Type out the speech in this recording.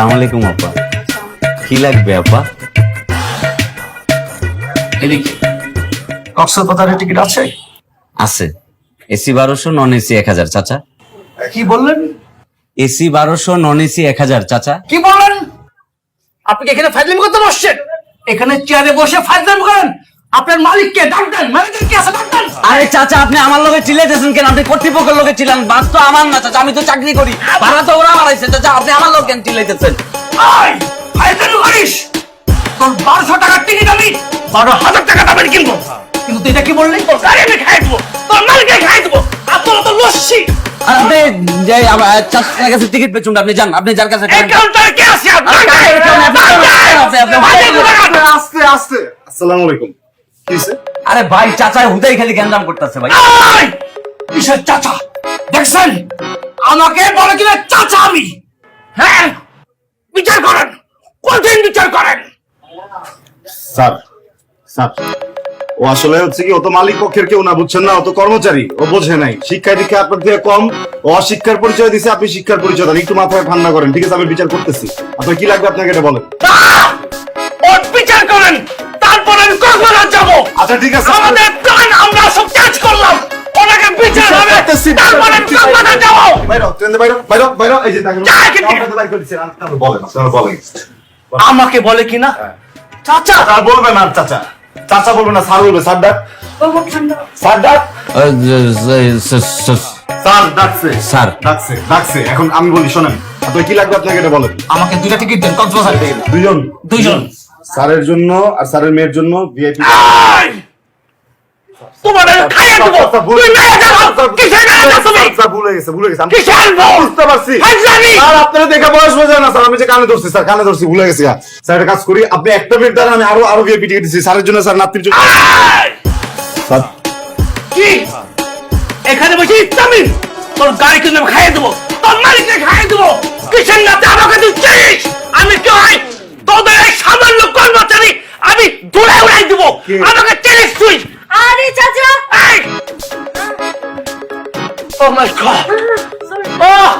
আলাইকুম আপা। কি লাগবে আপা? এদিকে। কক্সবাজারের টিকিট আছে? আছে। এসি বারোশো নন এসি এক হাজার চাচা। কি বললেন? এসি বারোশো নন এসি এক হাজার চাচা। কি বললেন? আপনি এখানে ফাইজলামি করতে বসছেন? এখানে চেয়ারে বসে ফাইজলামি করেন? আপনার মালিককে ডাক্তার ম্যানেজার কে? আছে ডাক্তার আরে চাচা আপনি আমার লগে চিল্লাইতেছেন কেন? আপনি কর্তৃপক্ষের লগে ছিলেন বাস তো আমার না চাচা আমি তো চাকরি করি। ভাড়া তো ওরা বাড়াইছে চাচা আপনি আমার লোক কেন চিল্লাইতেছেন আয়! ফাইজলামি করিস! তোর বারোশো টাকার টিকিট আমি বারো হাজার টাকা দামের কিনবো। কিন্তু তুই এটা কি বললি? তোর গাড়ি আমি খাই দেবো তোর মালিককে খাই দেবো আপনারা তো লস্যি। আপনি যে চাচার কাছে টিকিট পেছুন আপনি যান আপনি যার কাছে এই কাউন্টারে কে আছে? আপনার আস্তে আস্তে। আসসালামু আলাইকুম। কি? আরে ভাই চাচা হুদাই খালি গ্যান্দাম করতেছে ভাই! কিসের চাচা? দেখছেন? আমাকে বলে কিনা চাচা আমি। হ্যাঁ? বিচার করেন। কঠিন বিচার করেন? স্যার স্যার ও আসলে হচ্ছে কি ও তো মালিক পক্ষের কেউ না বুঝছেন না? ও তো কর্মচারী ও বোঝে নাই। শিক্ষা দীক্ষা আপনার থেকে কম ও অশিক্ষার পরিচয় দিছে আপনি শিক্ষার পরিচয় দেন। একটু মাথায় ঠান্ডা করেন। ঠিক আছে আমি বিচার করতেছি। আপনার কি লাগবে আপনাকে এটা বলেন! বিচার করেন তারপর আমি আচ্ছা ঠিক আছে। আমাদের প্ল্যান আমরা সব কাজ করলাম। ওনাকে বিচার হবে। তারপর। কক্সবাজার যাব বাইরো ট্রেন বাইরো বাইরো বাইরো এই যে আপনারা বলেন বলেন। আমাকে বলে কিনা? চাচা। স্যার বলবেন আর চাচা। চাচা বলবে না স্যার বলবে স্যার ডাক। স্যার? ডাক। স্যার ডাকছে। স্যার। ডাকছে ডাকছে। এখন আমি বলি শোনেন। আপনার কি লাগবে আপনাকে এটা বলেন? আমাকে দুইটা টিকিট দেন কক্সবাজার থেকে। দুজন দুইজন। স্যারের জন্য আর স্যারের মেয়ের জন্য ভিআইপি! তোমাদের খাইয়ে দেবো। তুই কিসের মেরে যাব তুমি? স্যার ভুলে গেছে ভুলে গেছে। আমি কিসের ভুল বুঝতে পারছি। স্যার আপনারা দেখে বয়স বোঝে না স্যার আমি যে কানে ধরছি স্যার কানে ধরছি ভুলে গেছি স্যার একটা কাজ করি আপনি একটা মিনিট দাঁড়ান আমি আরও আরও ভিআইপি টিকিট দিচ্ছি। স্যারের জন্য স্যার নাতির জন্য। স্যার। কি? এখানে বসে ইসলামি? তোর গাড়ি কিনে আমি খাইয়ে দেবো। তোর মালিককে দূরে উড়াই দিব। আমাকে চিনিস তুই আরে চাচা! এই! Oh my God Oh!